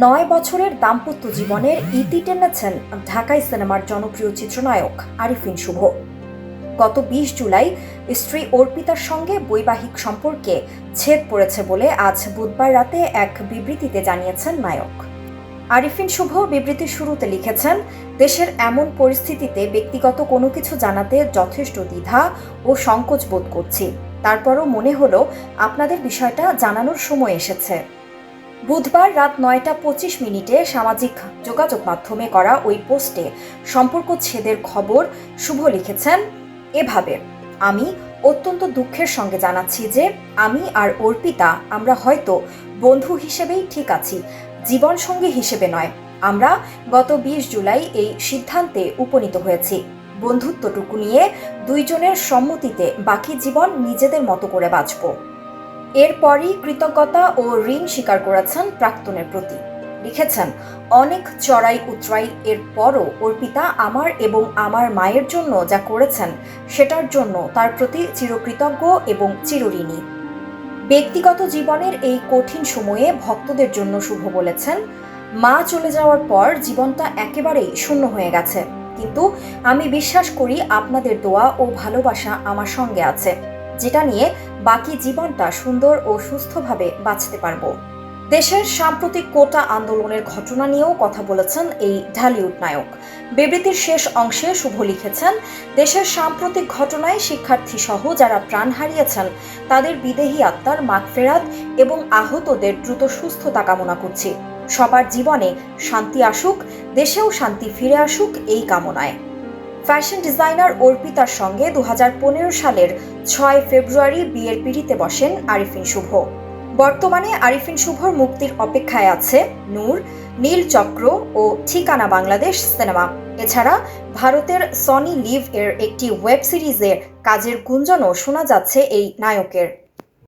নয় বছরের দাম্পত্য জীবনের ইতি টেনেছেন ঢাকাই সিনেমার জনপ্রিয় চিত্রনায়ক আরিফিন শুভ। গত বিশ জুলাই স্ত্রী অর্পিতার সঙ্গে বৈবাহিক সম্পর্কে ছেদ পড়েছে বলে আজ বুধবার রাতে এক বিবৃতিতে জানিয়েছেন নায়ক। আরিফিন শুভ বিবৃতির শুরুতে লিখেছেন, দেশের এমন পরিস্থিতিতে ব্যক্তিগত কোনো কিছু জানাতে যথেষ্ট দ্বিধা ও সংকোচ বোধ করছি। তারপরও মনে হলো আপনাদের বিষয়টা জানানোর সময় এসেছে। বুধবার রাত নয়টা পঁচিশ মিনিটে সামাজিক যোগাযোগ মাধ্যমে করা ওই পোস্টে সম্পর্ক ছেদের খবর শুভ লিখেছেন এভাবে, আমি অত্যন্ত দুঃখের সঙ্গে জানাচ্ছি যে আমি আর অর্পিতা আমরা হয়তো বন্ধু হিসেবেই ঠিক আছি, জীবনসঙ্গী হিসেবে নয়। আমরা গত বিশ জুলাই এই সিদ্ধান্তে উপনীত হয়েছি। বন্ধুত্বটুকু নিয়ে দুইজনের সম্মতিতে বাকি জীবন নিজেদের মতো করে বাঁচব। এরপরই কৃতজ্ঞতা ও ঋণ স্বীকার করেছেন প্রাক্তনের প্রতি। লিখেছেন, অনেক চড়াই উতরাই এর পরও অর্পিতা আমার এবং আমার মায়ের জন্য যা করেছেন সেটার জন্য তার প্রতি চিরকৃতজ্ঞ এবং চিরঋণী। ব্যক্তিগত জীবনের এই কঠিন সময়ে ভক্তদের জন্য শুভ বলেছেন, মা চলে যাওয়ার পর জীবনটা একেবারেই শূন্য হয়ে গেছে। কিন্তু আমি বিশ্বাস করি আপনাদের দোয়া ও ভালোবাসা আমার সঙ্গে আছে। যেটা নিয়ে বাকি জীবনটা সুন্দর ও সুস্থভাবে বাঁচতে পারব। দেশের সাম্প্রতিক কোটা আন্দোলনের ঘটনা নিয়েও কথা বলেছেন এই ঢালিউড নায়ক। বিবৃতির শেষ অংশে শুভ লিখেছেন, দেশের সাম্প্রতিক ঘটনায় শিক্ষার্থী সহ যারা প্রাণ হারিয়েছেন, তাদের বিদেহী আত্মার মাগফেরাত এবং আহতদের দ্রুত সুস্থতা কামনা করছি। সবার জীবনে শান্তি আসুক, দেশেও শান্তি ফিরে আসুক এই কামনায়। ফ্যাশন ডিজাইনার অর্পিতার সঙ্গে দু হাজার পনেরো সালের ছয় ফেব্রুয়ারি বিয়ের পিড়িতে বসেন আরিফিন শুভ। বর্তমানে আরিফিন শুভর মুক্তির অপেক্ষায় আছে নূর নীলচক্র ও ঠিকানা বাংলাদেশ সিনেমা। এছাড়া ভারতের সনি লিভ এর একটি ওয়েব সিরিজের কাজের গুঞ্জনও শোনা যাচ্ছে এই নায়কের।